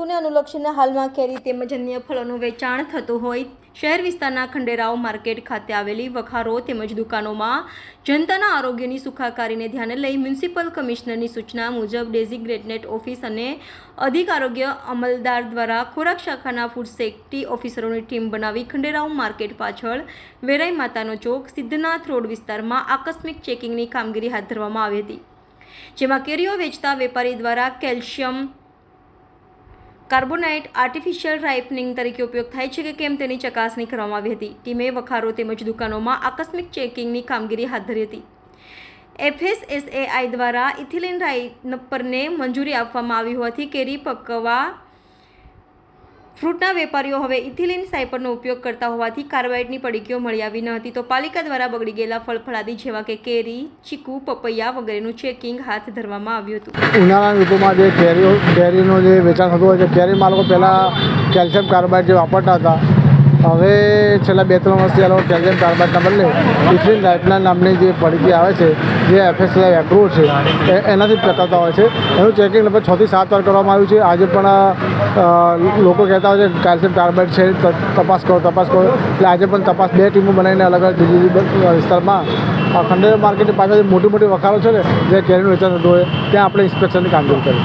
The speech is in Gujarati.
અનુલક્ષીને હાલમાં કેરી તેમજ અન્ય ફળોનું વેચાણ થતું હોય, શહેર વિસ્તારના ખંડેરાવ માર્કેટ ખાતે આવેલી વખારો તેમજ દુકાનોમાં જનતાના આરોગ્યની સુખાકારીને ધ્યાને લઈ મ્યુનિસિપલ કમિશનરની સૂચના મુજબ ડેઝિગ્નેટેડ ઓફિસ અને અધિક આરોગ્ય અમલદાર દ્વારા ખોરાક શાખાના ફૂડ સેફ્ટી ઓફિસરોની ટીમ બનાવી ખંડેરાવ માર્કેટ પાછળ વેરાઈ માતાનો ચોક, સિદ્ધનાથ રોડ વિસ્તારમાં આકસ્મિક ચેકિંગની કામગીરી હાથ ધરવામાં આવી હતી. જેમાં કેરીઓ વેચતા વેપારી દ્વારા કેલ્શિયમ કાર્બોનાઇટ આર્ટિફિશિયલ રાઇપનિંગ તરીકે ઉપયોગ થાય છે કે કેમ તેની ચકાસણી કરવામાં આવી હતી. ટીમે વખારો તેમજ દુકાનોમાં આકસ્મિક ચેકિંગની કામગીરી હાથ ધરી હતી. એફએસએસએઆઈ દ્વારા ઇથિલિન રાઇપરને મંજૂરી આપવામાં આવી હોવાથી કેરી પકવવા ફ્રૂટના વેપારીઓ હવે ઇથિલિન સાયપરનો ઉપયોગ કરતા હોવાથી કાર્બાઇડની પડીકીઓ મળી આવી ન હતી તો પાલિકા દ્વારા બગડી ગયેલા ફળફળાદી જેવા કે કેરી, ચીકુ, પપૈયા વગેરેનું ચેકિંગ હાથ ધરવામાં આવ્યું હતું. ઉનાળાની ઋતુમાં જે કેરીઓ કેરીનું જે વેચાણ થતું હોય છે કેરીમાં લોકો પહેલાં કેલ્શિયમ કાર્બાઇડ જે વાપરતા હતા હવે છેલ્લા બે ત્રણ વર્ષથી આ લોકો કેલ્શિયમ કાર્બાઇડના બદલે ઇથિલિન લાઇટના નામની જે પડીકી આવે છે, જે એફએસઆઈ એપ્રુવ છે એનાથી પકડતા હોય છે. એનું ચેકિંગ લગભગ છથી સાત વાર કરવામાં આવ્યું છે. આજે પણ લોકો કહેતા હોય છે કે કેલ્શિયમ કાર્બાઇડ છે તપાસ કરો તપાસ કરો. એટલે આજે પણ તપાસ બે ટીમો બનાવીને અલગ અલગ જુદી વિસ્તારમાં ખંડેર માર્કેટની પાછળ મોટી મોટી વખારો છે ને, જે કેરીનું વેચાણ થતું હોય, ત્યાં આપણે ઇન્સ્પેક્શનની કામગીરી કરી